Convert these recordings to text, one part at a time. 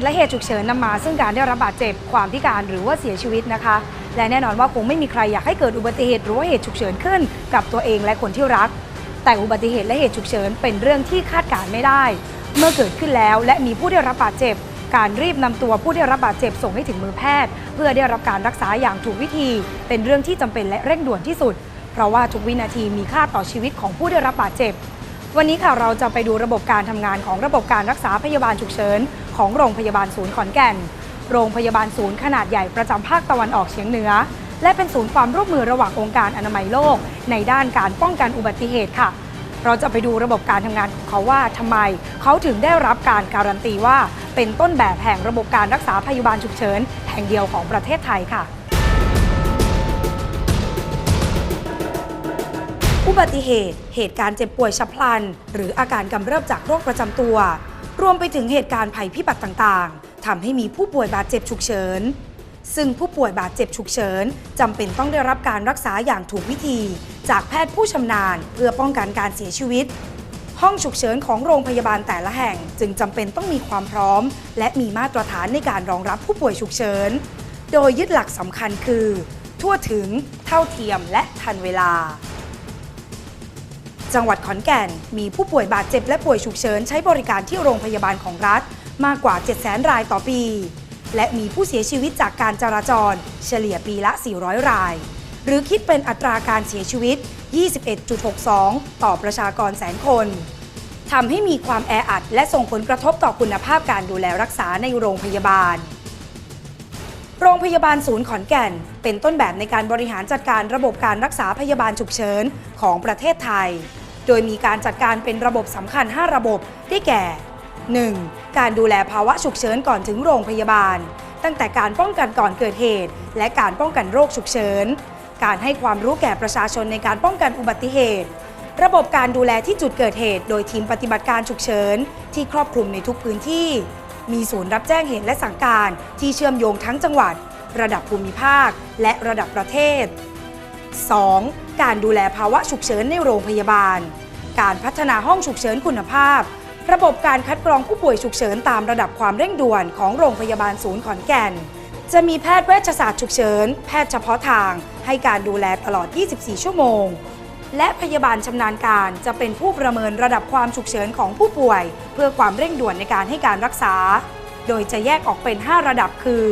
ตุและเหตุฉุกเฉินนำมา ซึ่งการได้รับบาดเจ็บความพิการหรือว่าเสียชีวิตนะคะ และแน่นอนว่าคงไม่มีใครอยากให้เกิดอุบัติเหตุหรือว่าเหตุฉุกเฉินขึ้น กับตัวเองและคนที่รัก แต่อุบัติเหตุและเหตุฉุกเฉินเป็นเรื่องที่คาดการณ์ไม่ได้ เมื่อเกิดขึ้นแล้วและมีผู้ได้รับบาดเจ็บ การรีบนำตัวผู้ได้รับบาดเจ็บส่งให้ถึงมือแพทย์ เพื่อได้รับการรักษาอย่างถูกวิธี เป็นเรื่องที่จำเป็นและเร่งด่วนที่สุด เพราะว่าทุกวินาทีมีค่าต่อชีวิตของผู้ได้รับบาดเจ็บวันนี้ค่ะเราจะไปดูระบบการทำงานของระบบการรักษาพยาบาลฉุกเฉิน ของโรงพยาบาลศูนย์ขอนแก่น โรงพยาบาลศูนย์ขนาดใหญ่ประจำภาคตะวันออกเฉียงเหนือ และเป็นศูนย์ความร่วมมือระหว่างองค์การอนามัยโลก ในด้านการป้องกันอุบัติเหตุค่ะ เราจะไปดูระบบการทำงานของเขาว่าทำไม เขาถึงได้รับการการันตีว่า เป็นต้นแบบแห่งระบบการรักษาพยาบาลฉุกเฉินแห่งเดียวของประเทศไทยค่ะอุบัติเหตุ เหตุการณ์เจ็บป่วยฉับพลัน หรืออาการกำเริบจากโรคประจำตัว รวมไปถึงเหตุการณ์ภัยพิบัติต่างๆ ทำให้มีผู้ป่วยบาดเจ็บฉุกเฉิน ซึ่งผู้ป่วยบาดเจ็บฉุกเฉินจำเป็นต้องได้รับการรักษาอย่างถูกวิธี จากแพทย์ผู้ชำนาญ เพื่อป้องกันการเสียชีวิต ห้องฉุกเฉินของโรงพยาบาลแต่ละแห่ง จึงจำเป็นต้องมีความพร้อม และมีมาตรฐานในการรองรับผู้ป่วยฉุกเฉิน โดยยึดหลักสำคัญคือ ทั่วถึง เท่าเทียมและทันเวลา จังหวัดขอนแก่น มีผู้ป่วยบาดเจ็บและป่วยฉุกเฉินใช้บริการที่โรงพยาบาลของรัฐมากกว่า 700,000 รายต่อปี และมีผู้เสียชีวิตจากการจราจร เฉลี่ยปีละ 400 ราย หรือคิดเป็นอัตราการเสียชีวิต 21.62 ต่อประชากรแสนคนทำให้มีความแออัด และส่งผลกระทบต่อคุณภาพการดูแลรักษาในโรงพยาบาล โรงพยาบาลศูนย์ขอนแก่น เป็นต้นแบบในการบริหารจัดการระบบการรักษาพยาบาลฉุกเฉินของประเทศไทย โดยมีการจัดการเป็นระบบสำคัญ 5 ระบบได้แก่ 1. การดูแลภาวะฉุกเฉินก่อนถึงโรงพยาบาล ตั้งแต่การป้องกันก่อนเกิดเหตุ และการป้องกันโรคฉุกเฉิน การให้ความรู้แก่ประชาชนในการป้องกันอุบัติเหตุ ระบบการดูแลที่จุดเกิดเหตุ โดยทีมปฏิบัติการฉุกเฉิน ที่ครอบคลุมในทุกพื้นที่ มีศูนย์รับแจ้งเหตุและสั่งการ ที่เชื่อมโยงทั้งจังหวัด ระดับภูมิภาค และระดับประเทศ 2. การดูแลภาวะฉุกเฉินในโรงพยาบาล การพัฒนาห้องฉุกเฉินคุณภาพ ระบบการคัดกรองผู้ป่วยฉุกเฉินตามระดับความเร่งด่วนของโรงพยาบาลศูนย์ขอนแก่น จะมีแพทย์เวชศาสตร์ฉุกเฉิน แพทย์เฉพาะทาง ให้การดูแลตลอด 24 ชั่วโมง และพยาบาลชำนาญการจะเป็นผู้ประเมินระดับความฉุกเฉินของผู้ป่วย เพื่อความเร่งด่วนในการให้การรักษา โดยจะแยกออกเป็น 5 ระดับคือ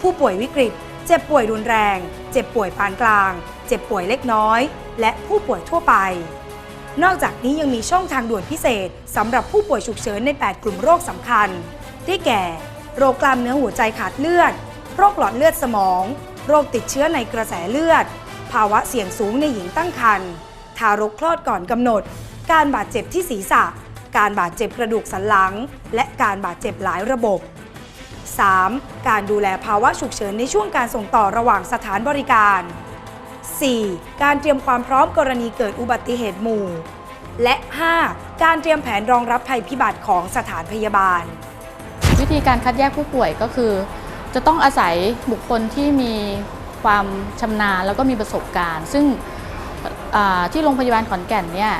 ผู้ป่วยวิกฤต เจ็บป่วยรุนแรง เจ็บป่วยปานกลาง จ็บป่วยเล็กน้อย และผู้ป่วยทั่วไป นอกจากนี้ยังมีช่องทางด่วนพิเศษสำหรับผู้ป่วยฉุกเฉินใน 8 กลุ่มโรคสำคัญ ได้แก่ โรคกล้ามเนื้อหัวใจขาดเลือด โรคหลอดเลือดสมอง โรคติดเชื้อในกระแสเลือด ภาวะเสี่ยงสูงในหญิงตั้งครรภ์ทารกคลอดก่อนกำหนด การบาดเจ็บที่ศีรษะ การบาดเจ็บกระดูกสันหลัง และการบาดเจ็บหลายระบบ 3. การดูแลภาวะฉุกเฉินในช่วงการส่งต่อระหว่างสถานบริการ 4. การเตรียมความพร้อมกรณีเกิดอุบัติเหตุหมู่ และ 5. การเตรียมแผนรองรับภัยพิบัติของสถานพยาบาล วิธีการคัดแยกผู้ป่วยก็คือ จะต้องอาศัยบุคคลที่มีความชำนาญแล้วก็มีประสบการณ์ ซึ่งที่โรงพยาบาลขอนแก่นเนี่ย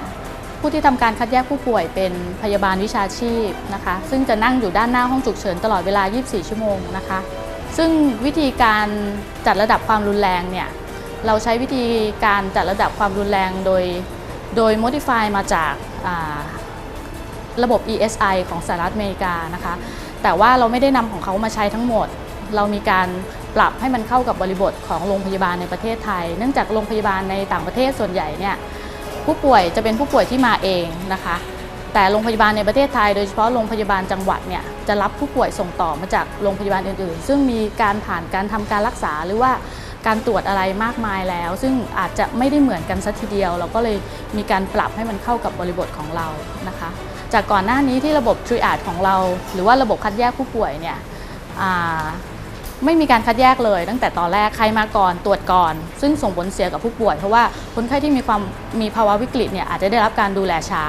ผู้ที่ทำการคัดแยกผู้ป่วยเป็นพยาบาลวิชาชีพนะคะ ซึ่งจะนั่งอยู่ด้านหน้าห้องฉุกเฉินตลอดเวลา 24 ชั่วโมงนะคะ ซึ่งวิธีการจัดระดับความรุนแรงเนี่ย เราใช้วิธีการจัดระดับความรุนแรงโดยโดย modify มาจาการะบบ ESI ของสหรัฐอเมริกานะคะ แต่ว่าเราไม่ได้นำของเขามาใช้ทั้งหมด เรามีการปรับให้มันเข้ากับบริบทของโรงพยาบาลในประเทศไทย เนื่องจากโรงพยาบาลในต่างประเทศส่วนใหญ่เนี่ยผู้ป่วยจะเป็นผู้ป่วยที่มาเองนะคะ แต่โรงพยาบาลในประเทศไทย โดยเฉพาะโรงพยาบาลจังหวัดเนี่ยจะรับผู้ป่วยส่งต่อมาจากโรงพยาบาลอื่นๆ ซึ่งมีการผ่านการทำการรักษาหรือว่า การตรวจอะไรมากมายแล้ว ซึ่งอาจจะไม่ได้เหมือนกันสัทีเดียว เราก็เลยมีการปรับให้มันเข้ากับบริบทของเรานะคะ จากก่อนหน้านี้ที่ระบบ triage ของเรา หรือว่าระบบคัดแยกผู้ป่วยเนี่ยไม่มีการคัดแยกเลย ตั้งแต่ตอนแรกใครมาก่อนตรวจก่อน ซึ่งส่งผลเสียกับผู้ป่วย เพราะว่าคนไข้ที่มีความมีภาวะวิกฤตเนี่ยอาจจะได้รับการดูแลช้า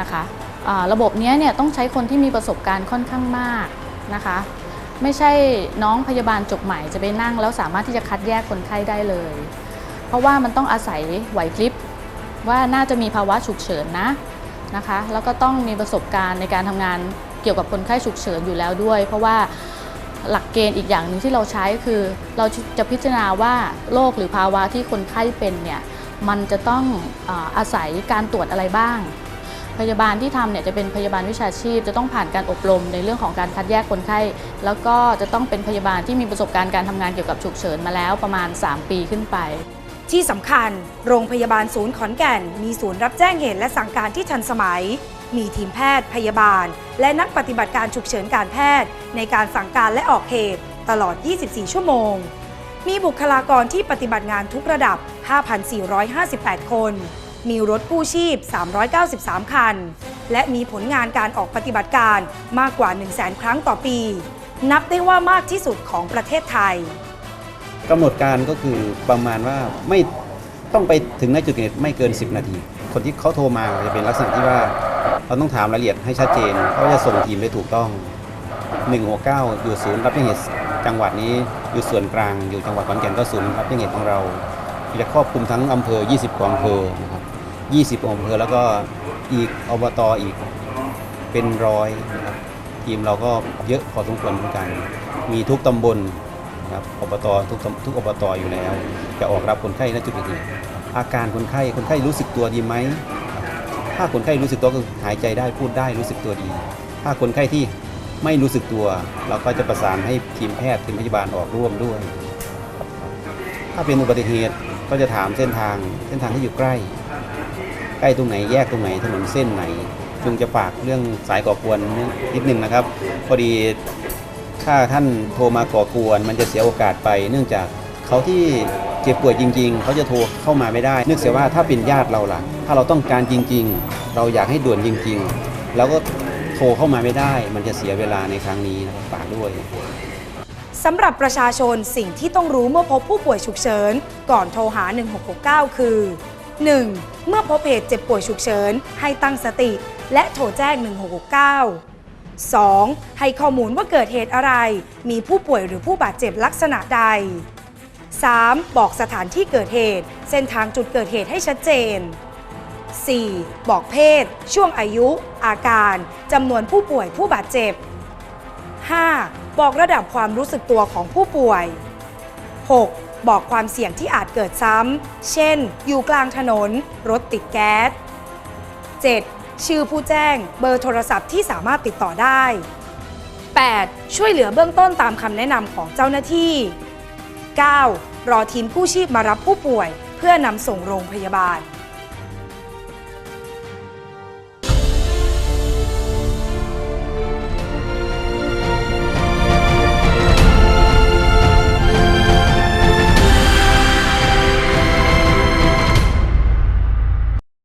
นะคะอ่าระบบเนี้ยเนี่ยต้องใช้คนที่มีประสบการณ์ค่อนข้างมากนะคะ ไม่ใช่น้องพยาบาลจบใหม่จะไปนั่ง แล้วสามารถที่จะคัดแยกคนไข้ได้เลย เพราะว่ามันต้องอาศัยไหวพริบว่าน่าจะมีภาวะฉุกเฉินนะนะคะ แล้วก็ต้องมีประสบการณ์ในการทำงานเกี่ยวกับคนไข้ฉุกเฉินอยู่แล้วด้วย เพราะว่าหลักเกณฑ์อีกอย่างหนึ่งที่เราใช้คือ เราจะพิจารณาว่าโรคหรือภาวะที่คนไข้เป็นเนี่ยมันจะต้องอาศัยการตรวจอะไรบ้าง พยาบาลที่ทำเนี่ยจะเป็นพยาบาลวิชาชีพ จะต้องผ่านการอบรมในเรื่องของการคัดแยกคนไข้ แล้วก็จะต้องเป็นพยาบาลที่มีประสบการณ์การทำงานเกี่ยวกับฉุกเฉินมาแล้วประมาณ 3 ปีขึ้นไป ที่สำคัญ โรงพยาบาลศูนย์ขอนแก่น มีศูนย์รับแจ้งเหตุและสั่งการที่ทันสมัย มีทีมแพทย์ พยาบาล และนักปฏิบัติการฉุกเฉินการแพทย์ ในการสั่งการและออกเหตุตลอด 24 ชั่วโมง มีบุคลากรที่ปฏิบัติงานทุกระดับ 5,458 คน มีรถกู้ชีพ 393 คัน และมีผลงานการออกปฏิบัติการมากกว่า 100,000 ครั้งต่อปี นับได้ว่ามากที่สุดของประเทศไทยกำหนดการก็คือประมาณว่าไม่ต้องไปถึงในจุดเกิดเหตุไม่เกิน 10 นาที คนที่เขาโทรมาจะเป็นลักษณะที่ว่าเราต้องถามรายละเอียดให้ชัดเจนเขาจะส่งทีมได้ถูกต้อง 169 อยู่ศูนย์รับแจ้งเหตุจังหวัดนี้อยู่ส่วนกลางอยู่จังหวัดขอนแก่นก็ศูนย์รับแจ้งเหตุของเรา จะครอบคลุมทั้งอำเภอ 20กว่าอำเภอนะครับ 20อำเภอแล้วก็อีกอบตอีกเป็นร้อยนะครับทีมเราก็เยอะพอสมควรเหมือนกัน มีทุกตำบลนะครับอบตทุกทุกอบตอยู่แล้ว จะออกรับคนไข้ณจุดเกิดเหตุอาการคนไข้คนไข้รู้สึกตัวดีไหมถ้าคนไข้รู้สึกตัวก็หายใจได้พูดได้รู้สึกตัวดี ถ้าคนไข้ที่ไม่รู้สึกตัว เราก็จะประสานให้ทีมแพทย์ทีมพยาบาลออกร่วมด้วย ถ้าเป็นอุบัติเหตุ ก็จะถามเส้นทางเส้นทางที่อยู่ใกล้ ใกล้ตรงไหนแยกตรงไหนถนนเส้นไหนจึงจะฝากเรื่องสายก่อกวนนิดนึงนะครับ พอดีถ้าท่านโทรมาก่อกวนมันจะเสียโอกาสไป เนื่องจากเขาที่เจ็บป่วยจริง ๆ เขาจะโทรเข้ามาไม่ได้ นึกเสียว่าถ้าเป็นญาติเราล่ะ ถ้าเราต้องการจริง ๆ เราอยากให้ด่วนจริง ๆ แล้วก็โทรเข้ามาไม่ได้ มันจะเสียเวลาในครั้งนี้นะครับฝากด้วย สำหรับประชาชนสิ่งที่ต้องรู้เมื่อพบผู้ป่วยฉุกเฉิน ก่อนโทรหา 1669 คือ 1. เมื่อพบเหตุเจ็บป่วยฉุกเฉิน ให้ตั้งสติ และโทรแจ้ง 1669 2. ให้ข้อมูลว่าเกิดเหตุอะไร มีผู้ป่วยหรือผู้บาดเจ็บลักษณะใด 3. บอกสถานที่เกิดเหตุ เส้นทางจุดเกิดเหตุให้ชัดเจน 4. บอกเพศ ช่วงอายุ อาการ จำนวนผู้ป่วยผู้บาดเจ็บ 5. บอกระดับความรู้สึกตัวของผู้ป่วย 6. บอกความเสี่ยงที่อาจเกิดซ้ำ เช่น อยู่กลางถนน รถติดแก๊ส 7. ชื่อผู้แจ้ง เบอร์โทรศัพท์ที่สามารถติดต่อได้ 8. ช่วยเหลือเบื้องต้นตามคำแนะนำของเจ้าหน้าที่ 9. รอทีมกู้ชีพมารับผู้ป่วย เพื่อนำส่งโรงพยาบาล